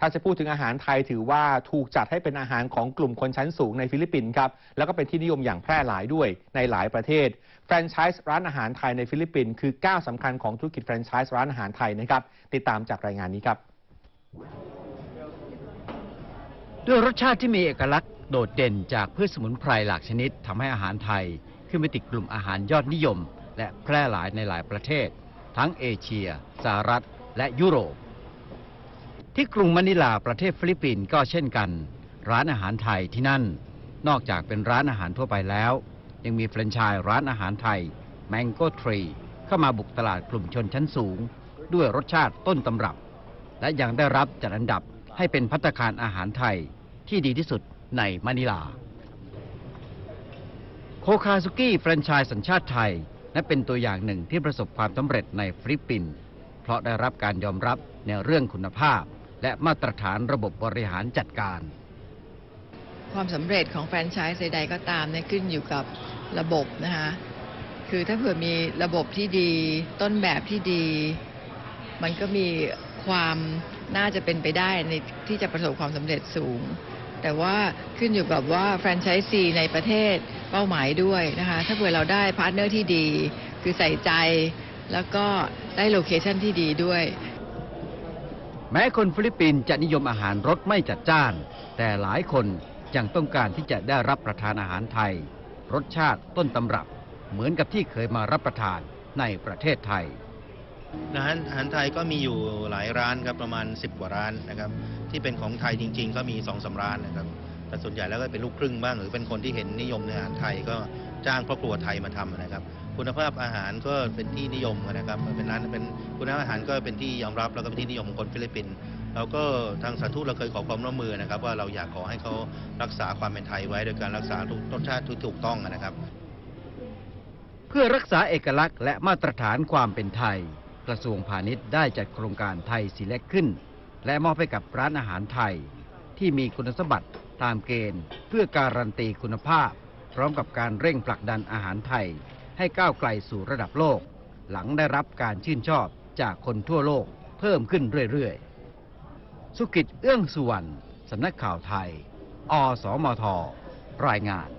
ถ้าจะพูดถึงอาหารไทยถือว่าถูกจัดให้เป็นอาหารของกลุ่มคนชั้นสูงในฟิลิปปินส์ครับ แล้วก็เป็นที่นิยมอย่างแพร่หลายด้วยในหลายประเทศ แฟรนไชส์ร้านอาหารไทยในฟิลิปปินส์คือก้าวสำคัญของธุรกิจแฟรนไชส์ร้านอาหารไทยนะครับ ติดตามจากรายงานนี้ครับ ด้วยรสชาติที่มีเอกลักษณ์โดดเด่นจากพืชสมุนไพรหลากชนิดทำให้อาหารไทยขึ้นไปติดกลุ่มอาหารยอดนิยม และแพร่หลายในหลายประเทศ ทั้งเอเชียสหรัฐ และยุโรป ที่กรุงมะนิลาประเทศฟิลิปปินส์ก็เช่นกัน ร้านอาหารไทยที่นั่น นอกจากเป็นร้านอาหารทั่วไปแล้ว ยังมีแฟรนไชส์ร้านอาหารไทย Mango Tree เข้ามาบุกตลาดกลุ่มชนชั้นสูง ด้วยรสชาติต้นตำรับ และยังได้รับจัดอันดับให้เป็นพัตตาคารอาหารไทยที่ดีที่สุดในมะนิลา โคคาซุกี้แฟรนไชส์สัญชาติไทยและเป็นตัวอย่างหนึ่งที่ประสบความสำเร็จในฟิลิปปินส์เพราะได้รับการยอมรับในเรื่องคุณภาพ และมาตรฐานระบบบริหารจัดการ ความสำเร็จของแฟรนไชส์ใดๆก็ตามเนี่ยขึ้นอยู่กับระบบนะคะคือถ้าเผื่อมีระบบที่ดี ต้นแบบที่ดี มันก็มีความน่าจะเป็นไปได้ในที่จะประสบความสำเร็จสูง แต่ว่าขึ้นอยู่กับว่าแฟรนไชส์ซีในประเทศเป้าหมายด้วยนะคะถ้าเผื่อเราได้พาร์ทเนอร์ที่ดี คือใส่ใจแล้วก็ได้โลเคชันที่ดีด้วย แม้คนฟิลิปปินส์จะนิยมอาหารรสไม่จัดจ้าน แต่หลายคนยังต้องการที่จะได้รับประทานอาหารไทย รสชาติต้นตำรับ เหมือนกับที่เคยมารับประทานในประเทศไทยอาหารอาหารไทยก็มีอยู่หลายร้านครับประมาณ 10 กว่าร้านนะครับ ที่เป็นของไทยจริง ๆ ก็มี2อสาร้านนะครับ แต่ส่วนใหญ่แล้วก็เป็นลูกครึ่งบ้าง หรือเป็นคนที่เห็นนิยมในอาหารไทยก็จ้างครอบครัวไทยมาทำนะครับ คุณภาพอาหารก็เป็นที่นิยมนะครับเป็นร้านเป็นคุณภาพอาหารก็เป็นที่ยอมรับแล้วก็เป็นที่นิยมของคนฟิลิปปินส์เราก็ทางสถานทูตเราเคยขอความร่วมมือนะครับ ว่าเราอยากขอให้เขารักษาความเป็นไทยไว้โดยการรักษารสชาติที่ถูกต้องนะครับ เพื่อรักษาเอกลักษณ์และมาตรฐานความเป็นไทย กระทรวงพาณิชย์ได้จัดโครงการไทยซีเล็กขึ้น และมอบให้กับร้านอาหารไทย ที่มีคุณสมบัติตามเกณฑ์ เพื่อการันตีคุณภาพ พร้อมกับการเร่งผลักดันอาหารไทย ให้ก้าวไกลสู่ระดับโลก หลังได้รับการชื่นชอบจากคนทั่วโลกเพิ่มขึ้นเรื่อยๆ สุกิจเอื้องสุวรรณสำนักข่าวไทย อสมท รายงาน